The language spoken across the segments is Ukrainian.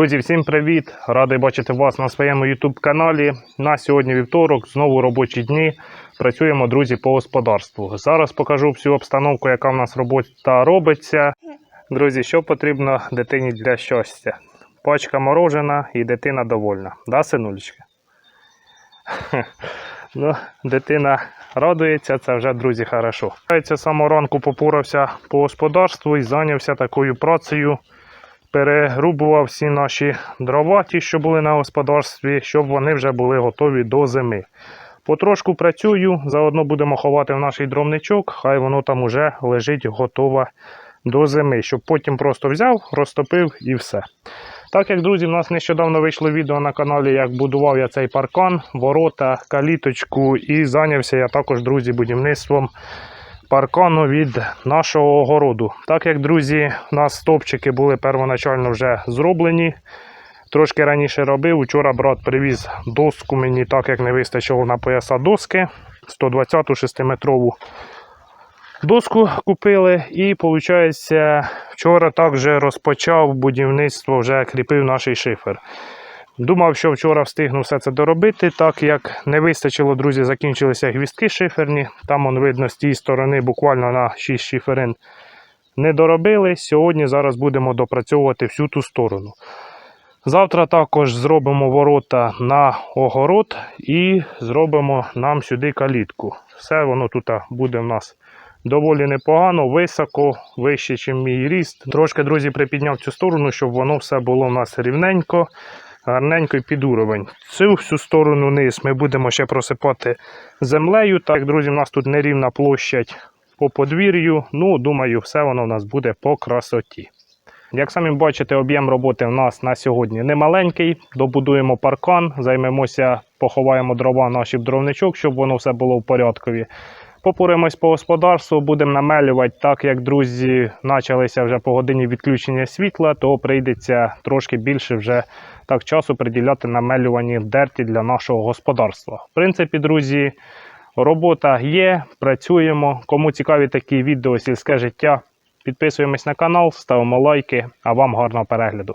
Друзі, всім привіт! Радий бачити вас на своєму YouTube каналі. На сьогодні вівторок, знову робочі дні. Працюємо, друзі, по господарству. Зараз покажу всю обстановку, яка в нас робота робиться. Друзі, що потрібно дитині для щастя? Пачка морожена і дитина довольна. Да, синулечка? Ну, дитина радується, це вже, друзі, хорошо. З самого ранку попурався по господарству і зайнявся такою працею перегрубував всі наші дрова, ті, що були на господарстві, щоб вони вже були готові до зими. Потрошку працюю, заодно будемо ховати в наш дровничок, хай воно там уже лежить готове до зими, щоб потім просто взяв, розтопив і все. Так як, друзі, в нас нещодавно вийшло відео на каналі, як будував я цей паркан, ворота, каліточку і зайнявся я також, друзі, будівництвом паркану від нашого огороду. Так як, друзі, у нас стовпчики були первоначально вже зроблені. Трошки раніше робив. Вчора брат привіз доску мені, так як не вистачило на пояса доски. 120-ту 6-метрову доску купили. І, виходить, вчора також розпочав будівництво, вже кріпив наш шифер. Думав, що вчора встигну все це доробити, так як не вистачило, друзі, закінчилися гвістки шиферні. Там, он видно, з тієї сторони буквально на 6 шиферин не доробили. Сьогодні зараз будемо допрацьовувати всю ту сторону. Завтра також зробимо ворота на огород і зробимо нам сюди калітку. Все воно тут буде в нас доволі непогано, високо, вище, ніж мій ріст. Трошки, друзі, припідняв цю сторону, щоб воно все було в нас рівненько гарненько і під уровень. Цю всю сторону низ ми будемо ще просипати землею. Так, друзі, у нас тут нерівна площадь по подвір'ю. Ну, думаю, все воно в нас буде по красоті. Як самі бачите, об'єм роботи в нас на сьогодні не маленький. Добудуємо паркан, займемося, поховаємо дрова наші дровничок, щоб воно все було в порядкові. Попуримось по господарству, будемо намелювати, так як друзі почалися вже по годині відключення світла, то прийдеться трошки більше вже так часу приділяти намелюванні дерті для нашого господарства. В принципі, друзі, робота є, працюємо. Кому цікаві такі відео сільське життя, підписуємось на канал, ставимо лайки, а вам гарного перегляду.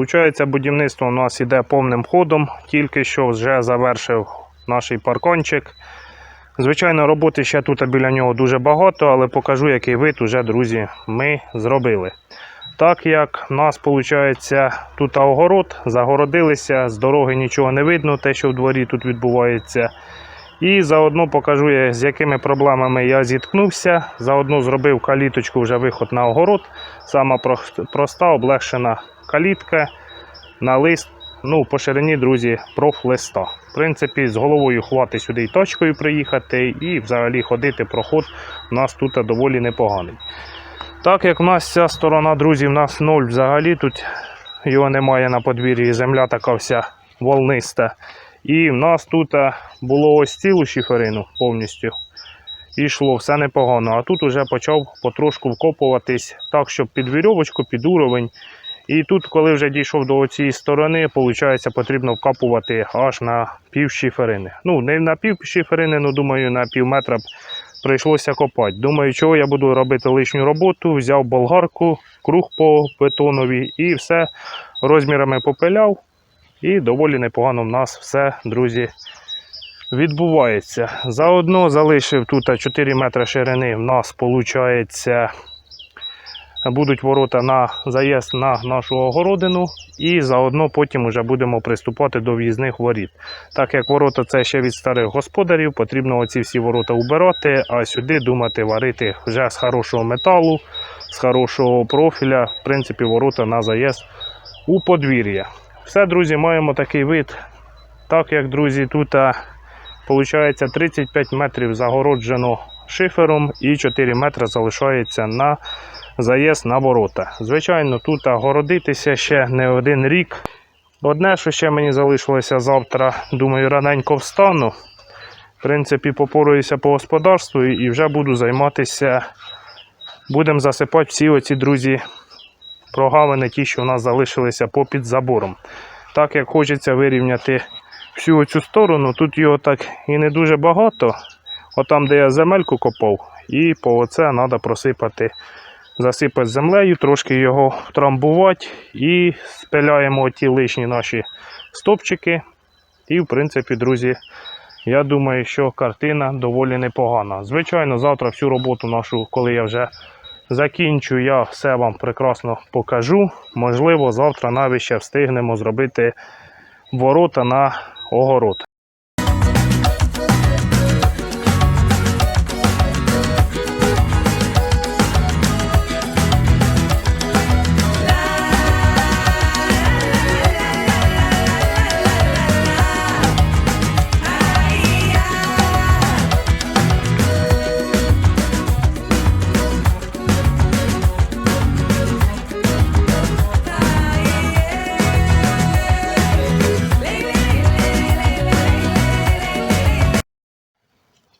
Получається, будівництво у нас іде повним ходом, тільки що вже завершив наш паркончик. Звичайно, роботи ще тут біля нього дуже багато, але покажу, який вид уже, друзі, ми зробили. Так як в нас виходить тут огород, загородилися, з дороги нічого не видно, те, що в дворі тут відбувається. І заодно покажу, я, з якими проблемами я зіткнувся. Заодно зробив каліточку вже виход на огород. Сама проста, облегшена калітка на лист. Ну, по ширині, друзі, профлиста. В принципі, з головою хвати сюди і точкою приїхати, і взагалі ходити проход у нас тут доволі непоганий. Так як в нас ця сторона, друзі, в нас ноль взагалі, тут його немає на подвір'ї, земля така вся волниста. І в нас тут е, було ось цілу шиферину повністю. І йшло все непогано. А тут уже почав потрошку вкопуватись так, щоб під вірьовочку, під уровень. І тут, коли вже дійшов до цієї сторони, виходить, потрібно вкапувати аж на пів шиферини. Ну, не на пів шиферини, ну думаю, на пів метра б прийшлося копати. Думаю, чого я буду робити лишню роботу, взяв болгарку, круг по бетонові і все розмірами попиляв. І доволі непогано в нас все, друзі, відбувається. Заодно залишив тут 4 метри ширини. В нас виходить, будуть ворота на заїзд на нашу огородину. І заодно потім вже будемо приступати до в'їзних воріт. Так як ворота це ще від старих господарів, потрібно оці всі ворота убирати, а сюди думати варити вже з хорошого металу, з хорошого профіля. В принципі, ворота на заїзд у подвір'я. Все, друзі, маємо такий вид. Так як, друзі, тут виходить 35 метрів загороджено шифером і 4 метри залишається на заїзд на ворота. Звичайно, тут городитися ще не один рік. Одне, що ще мені залишилося завтра, думаю, раненько встану. В принципі, попоруюся по господарству і вже буду займатися. Будемо засипати всі оці, друзі, прогавини, ті, що у нас залишилися попід забором. Так як хочеться вирівняти всю цю сторону, тут його так і не дуже багато. Отам, де я земельку копав, і по оце треба просипати, засипати землею, трошки його втрамбувати і спиляємо ті лишні наші стопчики. І, в принципі, друзі, я думаю, що картина доволі непогана. Звичайно, завтра всю роботу нашу, коли я вже закінчу, я все вам прекрасно покажу. Можливо, завтра навіть ще встигнемо зробити ворота на огород.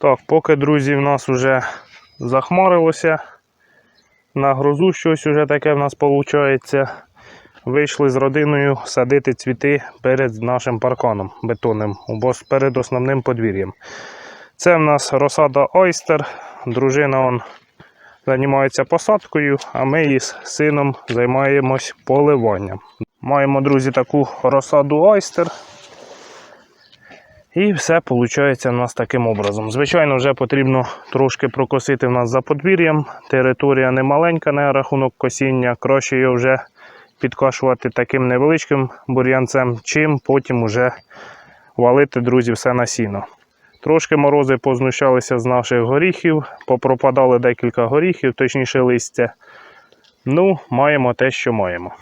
Так, поки, друзі, в нас вже захмарилося. На грозу щось уже таке в нас виходить. Вийшли з родиною садити цвіти перед нашим парканом бетонним, перед основним подвір'ям. Це в нас розсада Ойстер. Дружина он займається посадкою, а ми із сином займаємось поливанням. Маємо, друзі, таку розсаду Ойстер. І все виходить у нас таким образом. Звичайно, вже потрібно трошки прокосити в нас за подвір'ям. Територія не маленька на рахунок косіння. Краще його вже підкашувати таким невеличким бур'янцем, чим потім уже валити, друзі, все на сіно. Трошки морози познущалися з наших горіхів, попропадали декілька горіхів, точніше листя. Ну, маємо те, що маємо.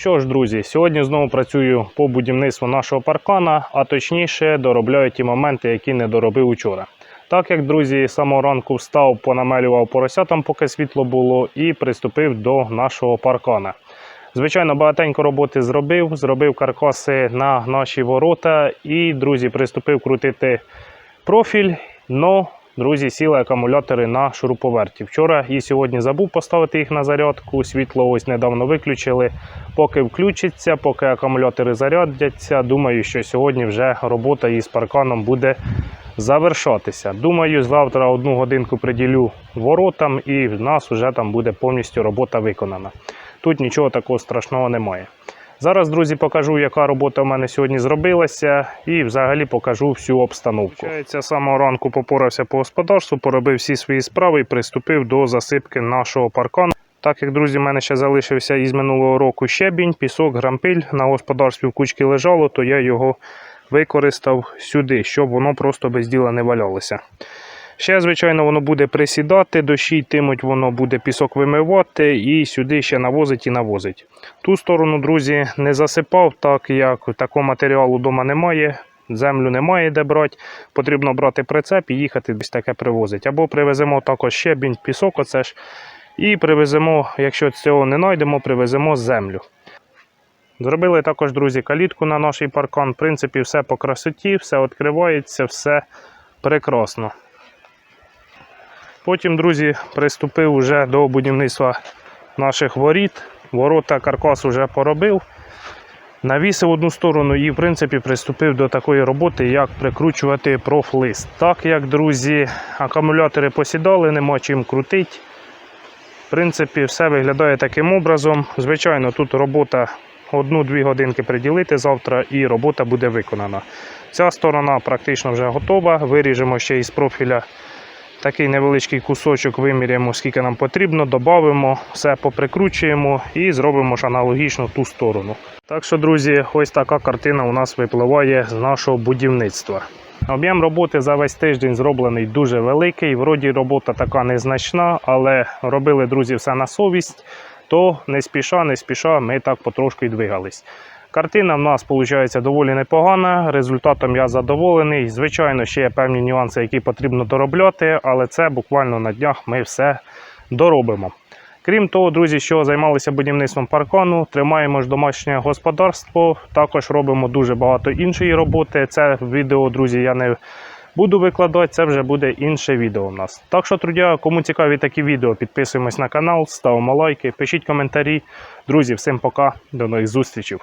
Що ж, друзі, сьогодні знову працюю по будівництву нашого паркана, а точніше доробляю ті моменти, які не доробив учора. Так як, друзі, з самого ранку встав, понамелював поросятам, поки світло було, і приступив до нашого паркана. Звичайно, багатенько роботи зробив, зробив каркаси на наші ворота і, друзі, приступив крутити профіль. Но, друзі, сіли акумулятори на шуруповерті. Вчора і сьогодні забув поставити їх на зарядку. Світло ось недавно виключили. Поки включиться, поки акумулятори зарядяться, думаю, що сьогодні вже робота із парканом буде завершатися. Думаю, завтра одну годинку приділю воротам і в нас вже там буде повністю робота виконана. Тут нічого такого страшного немає. Зараз, друзі, покажу, яка робота в мене сьогодні зробилася, і взагалі покажу всю обстановку. З самого ранку попорався по господарству, поробив всі свої справи і приступив до засипки нашого паркану. Так як, друзі, в мене ще залишився із минулого року щебінь, пісок, грампиль на господарстві в кучці лежало, то я його використав сюди, щоб воно просто без діла не валялося. Ще, звичайно, воно буде присідати, дощі йтимуть, воно буде пісок вимивати і сюди ще навозить і навозить. Ту сторону, друзі, не засипав, так як такого матеріалу вдома немає. Землю немає де брати, потрібно брати прицеп і їхати десь таке привозити. Або привеземо також щебінь, пісок, оце ж, і привеземо, якщо цього не знайдемо, привеземо землю. Зробили також, друзі, калітку на наш паркан. В принципі, все по красоті, все відкривається, все прекрасно. Потім, друзі, приступив вже до будівництва наших воріт. Ворота каркас вже поробив. Навісив одну сторону і, в принципі, приступив до такої роботи, як прикручувати профлист. Так як, друзі, акумулятори посідали, нема чим крутити. В принципі, все виглядає таким образом. Звичайно, тут робота одну-дві годинки приділити завтра і робота буде виконана. Ця сторона практично вже готова. Виріжемо ще із профіля такий невеличкий кусочок, виміряємо, скільки нам потрібно, додамо, все поприкручуємо і зробимо ж аналогічно ту сторону. Так що, друзі, ось така картина у нас випливає з нашого будівництва. Об'єм роботи за весь тиждень зроблений дуже великий. Вроді робота така незначна, але робили друзі все на совість, то не спіша, не спіша, ми так потрошки й двигались. Картина в нас виходить доволі непогана. Результатом я задоволений. Звичайно, ще є певні нюанси, які потрібно доробляти, але це буквально на днях ми все доробимо. Крім того, друзі, що займалися будівництвом паркану, тримаємо ж домашнє господарство. Також робимо дуже багато іншої роботи. Це відео, друзі, я не буду викладати, це вже буде інше відео у нас. Так що, друзі, кому цікаві такі відео, підписуємось на канал, ставимо лайки, пишіть коментарі. Друзі, всім пока, до нових зустрічей.